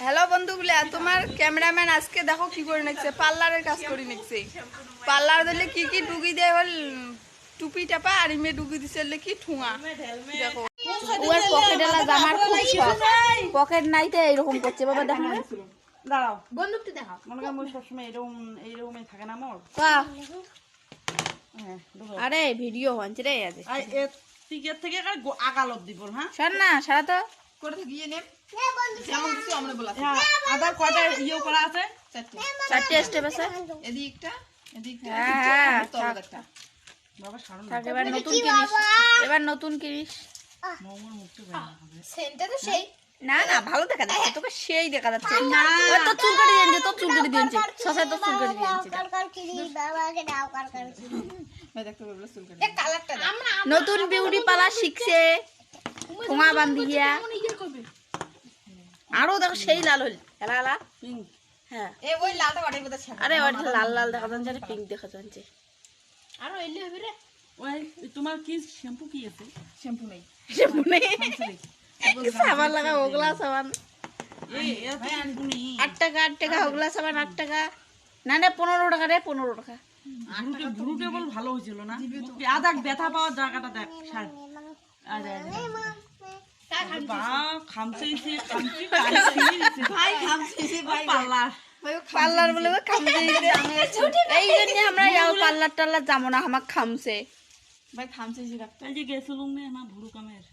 Hello বন্ধুগুলা তোমার cameraman আজকে দেখো কি করে নিচ্ছে? পার্লারের কাজ করে নিচ্ছে। পার্লার দিলে কি কি ডুগি দেয় হল টুপি টাপা আর ইমে ডুগি দিছে হলে কি ঠুঙা? দেখো। ওর পকেট পকেটেলা জামার খুব শখ। পকেট নাই তো এরকম করছে বাবা দেখো দাঁড়াও। বন্দুকটি দেখো মনে মুই সবসময় এরকম এইরকমই থাকে না মোর বাহ, হ্যাঁ আরে ভিডিও হচ্ছে রে আজ আর এ টিকেট থেকে আগালত দিব হ্যাঁ? সার না সারা তো করে গিয়ে নেম যেমন কিছু আমরা বলা হ্যাঁ আবার কয়টা ইয়ে করা আছে? চারটে। চারটে স্টেপ আছে? এদিকটা এদিকটা হ্যাঁ, হ্যাঁ, বাবা সারুন এবার নতুন কিনিস এবার নতুন কিনিস মোমোর মুখটা বের না হবে। সেন্টটা তো সেই। না না ভালো দেখা যাচ্ছে তোকে সেই দেখা যাচ্ছে। না। তোর চুল কেটে দিয়েছে তোর চুল কেটে দিয়েছে। শশা তোর চুল কেটে দিয়েছে। ভাই দেখতে পারব চুল কেটে কালারটা আমরা নতুন বিউটি পার্লার শিখছে। ঠোঙা বান্ধিয়া আরও দেখো সেই লাল হল এলা এলা পিঙ্ক হ্যাঁ আরে লাল লাল দেখা যাচ্ছে পিঙ্ক দেখা যাচ্ছে আরও এলে হবে রে। ওই তোমার কি শ্যাম্পু কি আছে? শ্যাম্পু নেই। মনে সাবান লাগা ওগুলা সাবান। এই এত শ্যাম্পু নেই। আট টাকা আট টাকা ওগুলা সাবান আট টাকা। না না পনেরো টাকা রে পনেরো টাকা। ভালো হয়েছিল না? আদাক ব্যথা পাওয়ার জায়গাটা দেখ পার্লার বলে এই জন্য আমরা যাও পার্লার টাল্লার যাব না আমার খামছে ভাই খামছে যে গেছিলুম না আমার ভুরু কামের।